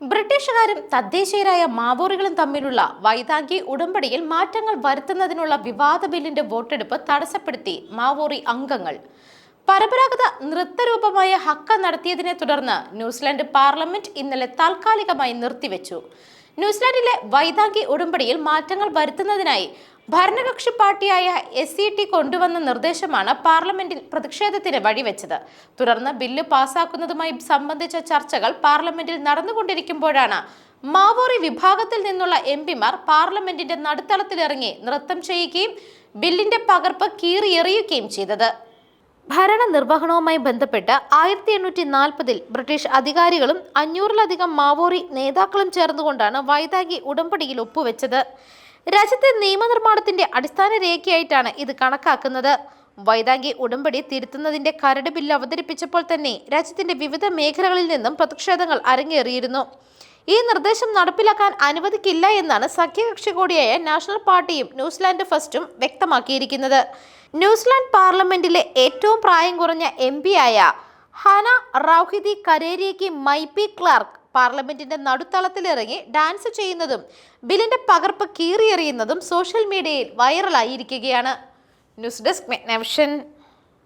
ബ്രിട്ടീഷുകാരും തദ്ദേശീയരായ മാവോറികളും തമ്മിലുള്ള വൈതാങ്കി ഉടമ്പടിയിൽ മാറ്റങ്ങൾ വരുത്തുന്നതിനുള്ള വിവാദ ബില്ലിന്റെ വോട്ടെടുപ്പ് തടസ്സപ്പെടുത്തി മാവോറി അംഗങ്ങൾ. പരമ്പരാഗത നൃത്തരൂപമായ ഹക്ക നടത്തിയതിനെ തുടർന്ന് ന്യൂസിലാൻഡ് പാർലമെന്റ് ഇന്നലെ താൽക്കാലികമായി നിർത്തിവെച്ചു. ന്യൂസിലാൻഡിലെ വൈതാങ്കി ഉടമ്പടിയിൽ മാറ്റങ്ങൾ വരുത്തുന്നതിനായി ഭരണകക്ഷി പാർട്ടിയായ എസ് സി ടി കൊണ്ടുവന്ന നിർദ്ദേശമാണ് പാർലമെന്റിൽ പ്രതിഷേധത്തിന് വഴിവെച്ചത്. തുടർന്ന് ബില്ല് പാസാക്കുന്നതുമായി സംബന്ധിച്ച ചർച്ചകൾ പാർലമെന്റിൽ നടന്നുകൊണ്ടിരിക്കുമ്പോഴാണ് മാവോറി വിഭാഗത്തിൽ നിന്നുള്ള എം പിമാർ പാർലമെന്റിന്റെ നടുത്തളത്തിലിറങ്ങി നൃത്തം ചെയ്യുകയും ബില്ലിന്റെ പകർപ്പ് കീറിയെറിയുകയും ചെയ്തത്. ഭരണ നിർവഹണവുമായി ബന്ധപ്പെട്ട് ആയിരത്തി എണ്ണൂറ്റി നാൽപ്പതിൽ ബ്രിട്ടീഷ് അധികാരികളും അഞ്ഞൂറിലധികം മാവോറി നേതാക്കളും ചേർന്നുകൊണ്ടാണ് വൈതാഗി ഉടമ്പടിയിൽ ഒപ്പുവെച്ചത്. രാജ്യത്തെ നിയമനിർമ്മാണത്തിന്റെ അടിസ്ഥാന രേഖയായിട്ടാണ് ഇത് കണക്കാക്കുന്നത്. വൈതാങ്കി ഉടമ്പടി തിരുത്തുന്നതിന്റെ കരട് ബില്ല് അവതരിപ്പിച്ചപ്പോൾ തന്നെ രാജ്യത്തിന്റെ വിവിധ മേഖലകളിൽ നിന്നും പ്രതിഷേധങ്ങൾ അരങ്ങേറിയിരുന്നു. ഈ നിർദ്ദേശം നടപ്പിലാക്കാൻ അനുവദിക്കില്ല എന്നാണ് സഖ്യകക്ഷി കൂടിയായ നാഷണൽ പാർട്ടിയും ന്യൂസിലാൻഡ് ഫസ്റ്റും വ്യക്തമാക്കിയിരിക്കുന്നത്. ന്യൂസിലാൻഡ് പാർലമെന്റിലെ ഏറ്റവും പ്രായം കുറഞ്ഞ എം ആയ ഹന റൗഹിദി കരേരിയയ്ക്ക് മൈപി ക്ലാർക്ക് പാർലമെന്റിന്റെ നടുത്തളത്തിലിറങ്ങി ഡാൻസ് ചെയ്യുന്നതും ബില്ലിന്റെ പകർപ്പ് കീറിയെറിയുന്നതും സോഷ്യൽ മീഡിയയിൽ വൈറലായിരിക്കുകയാണ്. News desk Magnavision.